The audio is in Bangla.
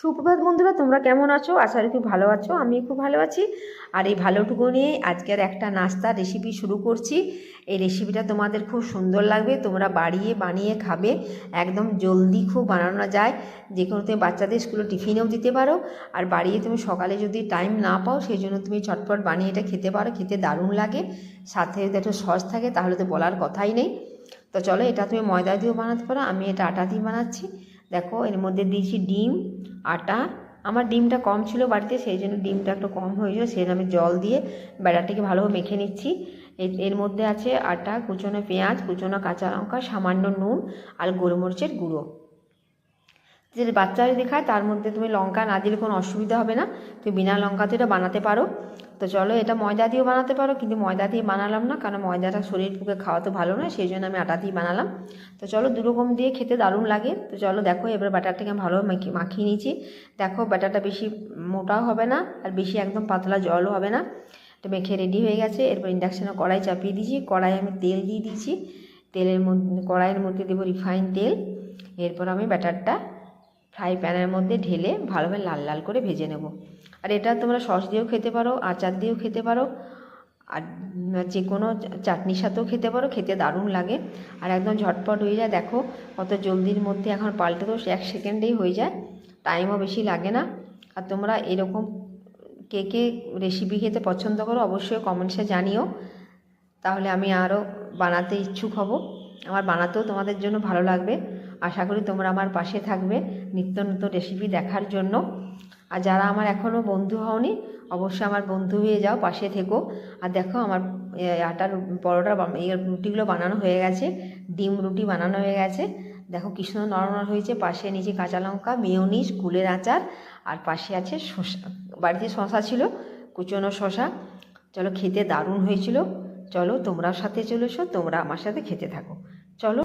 সুপ্রভাত বন্ধুরা, তোমরা কেমন আছো? আশা করি খুব ভালো আছো আমি খুব ভালো আছি। আর এই ভালোটুকু নিয়ে আজকের একটা নাস্তা রেসিপি শুরু করছি। এই রেসিপিটা তোমাদের খুব সুন্দর লাগবে, তোমরা বাড়িয়ে বানিয়ে খাবে। একদম জলদি খুব বানানো যায়। যে কোনো তুমি বাচ্চাদের স্কুলে টিফিনেও দিতে পারো। আর বাড়িয়ে তুমি সকালে যদি টাইম না পাও সেই জন্য তুমি চটপট বানিয়ে এটা খেতে পারো, খেতে দারুণ লাগে। সাথে যদি একটু সস থাকে, তাহলে তো বলার কথাই নেই। তো চলো, এটা তুমি ময়দা দিয়েও বানাতে পারো, আমি এটা আটা দিয়ে বানাচ্ছি। দেখো, এর মধ্যে দিয়েছি ডিম, আটা। আমার ডিমটা কম ছিল বাড়িতে, সেই জন্য ডিমটা একটু কম হয়েছিল, সেই জন্য আমি জল দিয়ে ব্যাটারটিকে ভালোভাবে মেখে নিচ্ছি। এর মধ্যে আছে আটা, কুচনো পেঁয়াজ, কুচনো কাঁচা লঙ্কা, সামান্য নুন আর গোলমরিচের গুঁড়ো। যে বাচ্চা যদি খায়, তার মধ্যে তুমি লঙ্কা না দিলে কোনো অসুবিধা হবে না। তুমি বিনা লঙ্কাতে এটা বানাতে পারো। তো চলো, এটা ময়দা দিয়েও বানাতে পারো, কিন্তু ময়দা দিয়ে বানালাম না, কারণ ময়দাটা শরীর পক্ষে খাওয়া তো ভালো নয়, সেই জন্য আমি আটা দিয়ে বানালাম। তো চলো দুরকম দিয়ে খেতে দারুণ লাগে। তো চলো, দেখো, এবার ব্যাটারটাকে আমি ভালো মাখিয়ে মাখিয়ে নিয়েছি। দেখো, ব্যাটারটা বেশি মোটাও হবে না, আর বেশি একদম পাতলা জলও হবে না। তো মেখে রেডি হয়ে গেছে। এরপর ইন্ডাকশানে কড়াই চাপিয়ে দিয়েছি। কড়াই আমি তেল দিয়ে দিয়েছি। তেলের মধ্যে, কড়াইয়ের মধ্যে দেবো রিফাইন তেল। এরপর আমি ব্যাটারটা ফ্রাই প্যানের মধ্যে ঢেলে ভালোভাবে লাল লাল করে ভেজে নেব। আর এটা তোমরা সস দিয়েও খেতে পারো, আচার দিয়েও খেতে পারো, আর যে কোনো চাটনির সাথেও খেতে পারো, খেতে দারুণ লাগে। আর একদম ঝটপট হয়ে যায়, দেখো কত জলদির মধ্যে এখন পাল্টে তো এক সেকেন্ডেই হয়ে যায় টাইমও বেশি লাগে না। আর তোমরা এরকম কে কে রেসিপি খেতে পছন্দ করো অবশ্যই কমেন্টসে জানিও। তাহলে আমি আরও বানাতে ইচ্ছুক হব। আমার বানাতেও তোমাদের জন্য ভালো লাগবে। আশা করি তোমরা আমার পাশে থাকবে নিত্য নতুন রেসিপি দেখার জন্য। আর যারা আমার এখনও বন্ধু হওনি, অবশ্যই আমার বন্ধু হয়ে যাও, পাশে থেকো। আর দেখো আমার আটার পরোটা রুটিগুলো বানানো হয়ে গেছে, ডিম রুটি বানানো হয়ে গেছে। দেখো কি সুন্দর নরম হয়েছে, পাশে নিচে কাঁচা লঙ্কা, মেয়োনিজ কুলের আচার, আর পাশে আছে শসা, বাড়িতে শশা ছিল, কুচনো শশা চলো খেতে দারুণ হয়েছিল। চলো তোমরাও সাথে চলে এসো, তোমরা আমার সাথে খেতে থাকো। চলো।